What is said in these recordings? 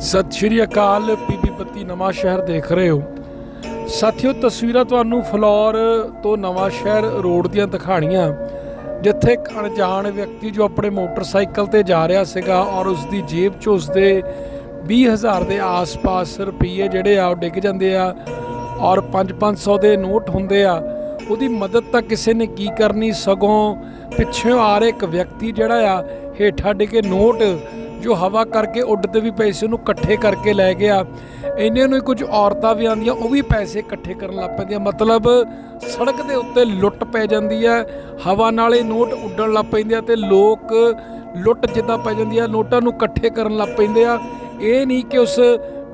ਸਤਿ ਸ਼੍ਰੀ ਅਕਾਲ ਪੀਪੀ ਬੱਤੀ ਨਵਾਂ ਸ਼ਹਿਰ ਦੇਖ ਰਹੇ ਹੋ। ਸਾਥੀਓ, ਤਸਵੀਰਾਂ ਤੁਹਾਨੂੰ ਫਲੋਰ ਤੋਂ ਨਵਾਂ ਸ਼ਹਿਰ ਰੋਡ ਦੀਆਂ ਦਿਖਾਣੀਆਂ। ਜਿੱਥੇ ਇੱਕ ਅਣਜਾਣ ਵਿਅਕਤੀ ਜੋ ਆਪਣੇ ਮੋਟਰਸਾਈਕਲ ਤੇ ਜਾ ਰਿਹਾ ਸੀਗਾ ਔਰ ਉਸ ਦੀ ਜੇਬ 'ਚ ਉਸ ਦੇ 20000 ਦੇ ਆਸ-ਪਾਸ ਰੁਪਏ ਜਿਹੜੇ ਆ ਉਹ ਡਿੱਗ ਜਾਂਦੇ ਆ ਔਰ 5-500 ਦੇ ਨੋਟ ਹੁੰਦੇ ਆ। ਉਹਦੀ ਮਦਦ ਤਾਂ ਕਿਸੇ ਨੇ ਕੀ ਕਰਨੀ? ਸਗੋਂ ਪਿੱਛੇ ਆ ਰਿਹਾ ਇੱਕ ਵਿਅਕਤੀ ਜਿਹੜਾ ਆ, ਹੇਠਾਂ ਡਿੱਗੇ ਨੋਟ ਜੋ ਹਵਾ ਕਰਕੇ ਉੱਡਦੇ ਵੀ ਪੈਸੇ ਉਹਨੂੰ ਇਕੱਠੇ ਕਰਕੇ ਲੈ ਗਿਆ। ਇੰਨੇ ਨੂੰ ਕੁਝ ਔਰਤਾਂ ਵੀ ਆਉਂਦੀਆਂ, ਉਹ ਵੀ ਪੈਸੇ ਇਕੱਠੇ ਕਰਨ ਲੱਗ ਪੈਂਦੀਆਂ। ਮਤਲਬ ਸੜਕ ਦੇ ਉੱਤੇ ਲੁੱਟ ਪੈ ਜਾਂਦੀ ਹੈ, ਹਵਾ ਨਾਲ ਇਹ ਨੋਟ ਉੱਡਣ ਲੱਗ ਪੈਂਦੇ ਆ ਤੇ ਲੋਕ ਲੁੱਟ ਜਿੱਦਾਂ ਪੈ ਜਾਂਦੀ ਆ, ਨੋਟਾਂ ਨੂੰ ਇਕੱਠੇ ਕਰਨ ਲੱਗ ਪੈਂਦੇ ਆ। ਇਹ ਨਹੀਂ ਕਿ ਉਸ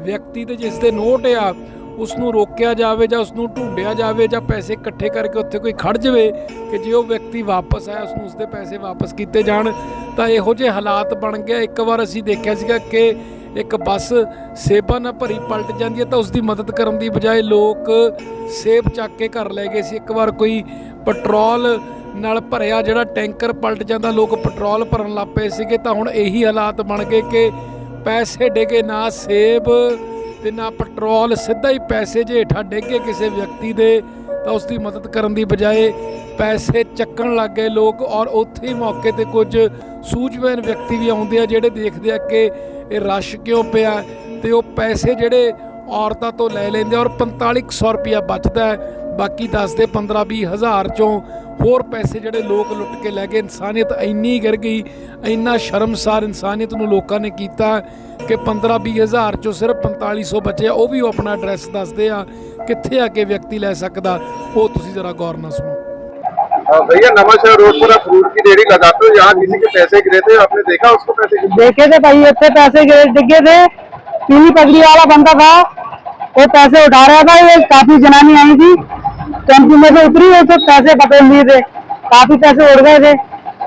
ਵਿਅਕਤੀ 'ਤੇ ਜਿਸ ਦੇ ਨੋਟ ਆ ਉਸ ਨੂੰ ਰੋਕਿਆ ਜਾਵੇ ਜਾਂ ਉਸ ਨੂੰ ਢੂੰਡਿਆ ਜਾਵੇ ਜਾਂ ਪੈਸੇ ਇਕੱਠੇ ਕਰਕੇ ਉੱਥੇ ਕੋਈ ਖੜ ਜਾਵੇ ਕਿ ਜੇ ਉਹ ਵਿਅਕਤੀ ਵਾਪਸ ਆਇਆ ਉਸ ਨੂੰ ਉਸਦੇ ਪੈਸੇ ਵਾਪਸ ਕੀਤੇ ਜਾਣ, ਤਾਂ ਇਹੋ ਜਿਹੇ ਹਾਲਾਤ ਬਣ ਗਏ। ਇੱਕ ਵਾਰ ਅਸੀਂ ਦੇਖਿਆ ਸੀਗਾ ਕਿ ਇੱਕ ਬੱਸ ਸੇਬਾਂ ਨਾਲ ਭਰੀ ਪਲਟ ਜਾਂਦੀ ਹੈ ਤਾਂ ਉਸ ਦੀ ਮਦਦ ਕਰਨ ਦੀ ਬਜਾਏ ਲੋਕ ਸੇਬ ਚੱਕ ਕੇ ਘਰ ਲੈ ਗਏ ਸੀ। ਇੱਕ ਵਾਰ ਕੋਈ ਪੈਟਰੋਲ ਨਾਲ ਭਰਿਆ ਜਿਹੜਾ ਟੈਂਕਰ ਪਲਟ ਜਾਂਦਾ, ਲੋਕ ਪੈਟਰੋਲ ਭਰਨ ਲੱਗ ਪਏ ਸੀਗੇ। ਤਾਂ ਹੁਣ ਇਹੀ ਹਾਲਾਤ ਬਣ ਗਏ ਕਿ ਪੈਸੇ ਡੇਗੇ ਨਾ, ਸੇਬ ਤੇ ਨਾ ਪੈਟਰੋਲ ਸਿੱਧਾ ਹੀ ਪੈਸੇ ਜੇ ਹੇਠਾਂ ਡੇਗੇ ਕਿਸੇ ਵਿਅਕਤੀ ਦੇ, ਤਾਂ ਉਸ ਦੀ ਮਦਦ ਕਰਨ ਦੀ ਬਜਾਏ ਪੈਸੇ ਚੱਕਣ ਲੱਗ ਗਏ ਲੋਕ ਔਰ ਉੱਥੇ ਹੀ ਮੌਕੇ ਤੇ ਕੁਝ ਸੂਝਵਾਨ ਵਿਅਕਤੀ ਵੀ ਆਉਂਦੇ ਆ ਜਿਹੜੇ ਦੇਖਦੇ ਆ ਕਿ ਇਹ ਰਸ਼ ਕਿਉਂ ਪਿਆ ਤੇ ਉਹ ਪੈਸੇ ਜਿਹੜੇ ਔਰਤਾਂ ਤੋਂ ਲੈ ਲੈਂਦੇ ਆ ਔਰ 4500 ਰੁਪਇਆ ਬਚਦਾ ਬਾਕੀ ਦੱਸਦੇ 15 20 ਹਜ਼ਾਰ ਚੋਂ ਹੋਰ ਪੈਸੇ ਜਿਹੜੇ ਲੋਕ ਲੁੱਟ ਕੇ ਲੈ ਗਏ ਇਨਸਾਨੀਅਤ ਇੰਨੀ ਗਿਰ ਗਈ ਇੰਨਾ ਸ਼ਰਮਸਾਰ ਇਨਸਾਨੀਅਤ ਨੂੰ ਲੋਕਾਂ ਨੇ ਕੀਤਾ ਕਿ 15 20 ਹਜ਼ਾਰ ਚੋਂ ਸਿਰਫ 4500 ਬਚਿਆ ਉਹ ਵੀ ਉਹ ਆਪਣਾ ਐਡਰੈਸ ਦੱਸਦੇ ਆ ਕਿੱਥੇ ਆ ਕੇ ਵਿਅਕਤੀ ਲੈ ਸਕਦਾ ਉਹ ਤੁਸੀਂ ਜ਼ਰਾ ਗੌਰ ਨਾਲ ਸੁਣੋ हाँ, भैया नवाशहर रोड पर आप फ्रूट की रेडी लगाते हो यहाँ किसी के पैसे गिरे थे आपने देखा उसको पैसे गिरे? देखे थे भाई इतने पैसे गिरे- डिगे थे पीली पगड़ी वाला बंदा था वो पैसे उठा रहा था ये काफी जनानी आई थी टेम्पू में से उतरी उसे पैसे पकड़ लिए थे काफी पैसे उड़ गए थे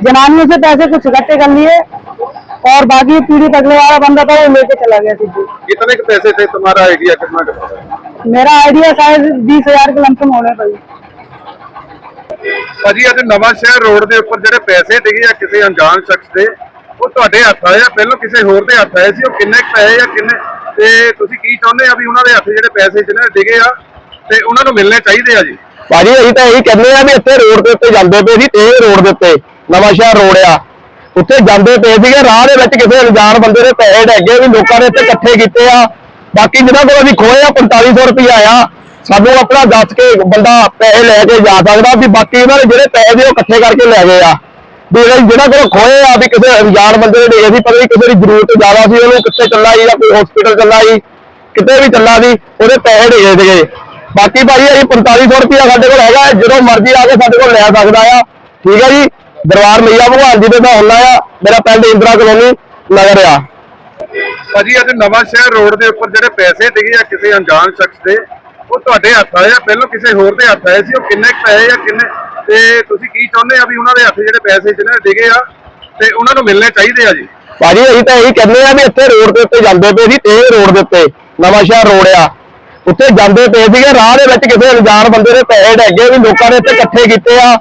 जनानियों से पैसे कुछ इकट्ठे कर लिए और बाकी पीली पगड़ी वाला बंदा था वो लेके चला गया सीधे कितने के पैसे थे तुम्हारा आइडिया कितना का था? मेरा आइडिया शायद बीस हजार के लमसम होने भाई ਭਾਜੀ ਅੱਜ ਨਵਾਂ ਸ਼ਹਿਰ ਰੋਡ ਦੇ ਉੱਪਰ ਜਿਹੜੇ ਪੈਸੇ ਡਿਗੇ ਆ ਕਿਸੇ ਅਣਜਾਣ ਸ਼ਖਸ ਦੇ ਉਹ ਤੁਹਾਡੇ ਹੱਥ ਆਏ ਆ ਪਹਿਲਾਂ ਕਿਸੇ ਹੋਰ ਦੇ ਹੱਥ ਆਏ ਸੀ ਉਹ ਕਿੰਨੇ ਕੁ ਪੈਸੇ ਆ ਕਿੰਨੇ ਤੇ ਤੁਸੀਂ ਕੀ ਚਾਹੁੰਦੇ ਆ ਵੀ ਉਹਨਾਂ ਦੇ ਹੱਥ ਜਿਹੜੇ ਪੈਸੇ ਜਿਹਨਾਂ ਦੇ ਡਿਗੇ ਆ ਤੇ ਉਹਨਾਂ ਨੂੰ ਮਿਲਣੇ ਚਾਹੀਦੇ ਆ ਜੀ ਭਾਜੀ, ਅਸੀਂ ਤਾਂ ਇਹੀ ਕਹਿੰਦੇ ਆ ਵੀ ਇੱਥੇ ਰੋਡ ਦੇ ਉੱਤੇ ਜਾਂਦੇ ਪਏ ਸੀ, ਤੇਜ਼ ਰੋਡ ਦੇ ਉੱਤੇ, ਨਵਾਂ ਸ਼ਹਿਰ ਰੋਡ ਆ। ਉੱਥੇ ਜਾਂਦੇ ਪਏ ਸੀਗੇ, ਰਾਹ ਦੇ ਵਿੱਚ ਕਿਸੇ ਅਣਜਾਣ ਬੰਦੇ ਦੇ ਪੈਸੇ ਡੈਗੇ ਵੀ ਲੋਕਾਂ ਨੇ ਇੱਥੇ ਇਕੱਠੇ ਕੀਤੇ ਆ। ਬਾਕੀ ਜਿਹਨਾਂ ਕੋਲ ਅਸੀਂ ਖੋਏ ਆ 4500 ਰੁਪਇਆ ਆ। ਸਾਨੂੰ ਆਪਣਾ ਦੱਸ ਕੇ ਬੰਦਾ ਪੈਸੇ ਲੈ ਕੇ ਜਾ ਸਕਦਾ ਵੀ ਬਾਕੀ ਉਹਨਾਂ ਨੇ ਜਿਹੜੇ ਪੈਸੇ ਦੇ ਉਹ ਇਕੱਠੇ ਕਰਕੇ ਲੈ ਗਏ ਆ। ਵੀ ਜਿਹੜੇ ਜਿਹਨਾਂ ਕੋਲ ਖੋਏ ਆ ਵੀ ਕਿਸੇ ਅਣਜਾਣ ਬੰਦੇ ਦੇ ਦੇ ਸੀ, ਪਤਾ ਵੀ ਕਿਸੇ ਦੀ ਜ਼ਰੂਰਤ ਜ਼ਿਆਦਾ ਸੀ, ਉਹਨੂੰ ਕਿੱਥੇ ਚੱਲਾ ਜੀ ਜਾਂ ਕੋਈ ਹਸਪੀਟਲ ਚੱਲਾ ਜੀ ਕਿਤੇ ਵੀ ਚੱਲਾ ਸੀ, ਉਹਦੇ ਪੈਸੇ ਦੇ ਸੀਗੇ। ਬਾਕੀ ਭਾਜੀ ਅਸੀਂ 4500 ਰੁਪਇਆ ਸਾਡੇ ਕੋਲ ਹੈਗਾ ਜਦੋਂ ਮਰਜ਼ੀ ਆ ਕੇ ਸਾਡੇ ਕੋਲ ਲੈ ਸਕਦਾ ਆ। ਠੀਕ ਹੈ ਜੀ? ਦਰਬਾਰ ਮਈਆ ਭਗਵਾਨ ਜੀ ਦੇ ਦਾ ਹੁੰਦਾ ਆ। ਮੇਰਾ ਪਿੰਡ ਇੰਦਰਾ ਕਲੋਨੀ ਨਗਰ ਆ। ਭਾਜੀ ਅੱਜ ਨਵਾਂ ਸ਼ਹਿਰ ਰੋਡ ਦੇ ਉੱਪਰ ਜਿਹੜੇ ਪੈਸੇ ਡਿਗੇ ਆ ਕਿਸੇ ਅਣਜਾਣ ਸ਼ਖਸ ਦੇ ਉਹ ਤੁਹਾਡੇ ਹੱਥ ਆਏ ਆ। ਪਹਿਲਾਂ ਕਿਸੇ ਹੋਰ ਦੇ ਹੱਥ ਆਏ ਸੀ ਉਹ ਕਿੰਨੇ ਪੈਸੇ ਆ ਕਿੰਨੇ? ਤੇ ਤੁਸੀਂ ਕੀ ਚਾਹੁੰਦੇ ਆ ਵੀ ਉਹਨਾਂ ਦੇ ਹੱਥ ਜਿਹੜੇ ਪੈਸੇ ਜਿਹਨਾਂ ਦੇ ਡਿਗੇ ਆ ਤੇ ਉਹਨਾਂ ਨੂੰ ਮਿਲਣੇ ਚਾਹੀਦੇ ਆ ਜੀ? ਭਾਜੀ ਅਸੀਂ ਤਾਂ ਇਹੀ ਕਹਿੰਦੇ ਆ ਵੀ ਇੱਥੇ ਰੋਡ ਦੇ ਉੱਤੇ ਜਾਂਦੇ ਪਏ ਸੀ ਤੇ ਰੋਡ ਦੇ ਉੱਤੇ ਨਵਾਂ ਸ਼ਹਿਰ ਰੋਡ ਆ। ਉੱਥੇ ਜਾਂਦੇ ਪਏ ਸੀਗੇ, ਰਾਹ ਦੇ ਵਿੱਚ ਕਿਸੇ ਅਣਜਾਣ ਬੰਦੇ ਦੇ ਪੈਸੇ ਡੈਗੇ ਵੀ ਲੋਕਾਂ ਨੇ ਇੱਥੇ ਇਕੱਠੇ ਕੀਤੇ ਆ।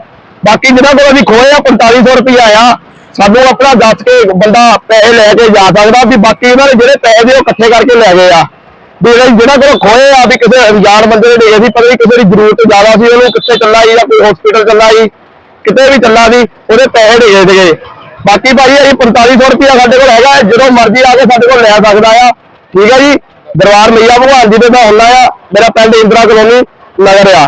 ਬਾਕੀ ਜਿਹਨਾਂ ਕੋਲ ਅਸੀਂ ਖੋਏ ਆ 4500 ਰੁਪਇਆ ਆ। ਸਾਨੂੰ ਆਪਣਾ ਦੱਸ ਕੇ ਬੰਦਾ ਪੈਸੇ ਲੈ ਕੇ ਜਾ ਸਕਦਾ ਵੀ ਬਾਕੀ ਉਹਨਾਂ ਨੇ ਜਿਹੜੇ ਪੈਸੇ ਦੇ ਉਹ ਇਕੱਠੇ ਕਰਕੇ ਲੈ ਗਏ ਆ। ਵੀ ਜਿਹੜੇ- ਜਿਹਨਾਂ ਕੋਲ ਖੋਏ ਆ ਵੀ ਕਿਸੇ ਅਣਜਾਣ ਬੰਦੇ ਦੇ ਦੇ ਸੀ ਪਤਾ ਨਹੀਂ ਕਿਸੇ ਦੀ ਜ਼ਰੂਰਤ ਜ਼ਿਆਦਾ ਸੀ, ਉਹਨੂੰ ਕਿੱਥੇ ਚੱਲਾ ਜੀ ਜਾਂ ਕੋਈ ਹਸਪੀਟਲ ਚੱਲਾ ਜੀ ਕਿਤੇ ਵੀ ਚੱਲਾ ਸੀ, ਉਹਦੇ ਪੈਸੇ ਦੇ ਸੀਗੇ। ਬਾਕੀ ਭਾਜੀ ਅਸੀਂ 4500 ਰੁਪਇਆ ਸਾਡੇ ਕੋਲ ਹੈਗਾ, ਜਦੋਂ ਮਰਜ਼ੀ ਆ ਕੇ ਸਾਡੇ ਕੋਲ ਲੈ ਸਕਦਾ ਆ। ਠੀਕ ਹੈ ਜੀ? ਦਰਬਾਰ ਮਈਆ ਭਗਵਾਨ ਜੀ ਦੇ ਦਾ ਹੁੰਦਾ ਆ ਮੇਰਾ ਪਿੰਡ ਇੰਦਰਾ ਕਲੋਨੀ ਨਗਰ ਆ।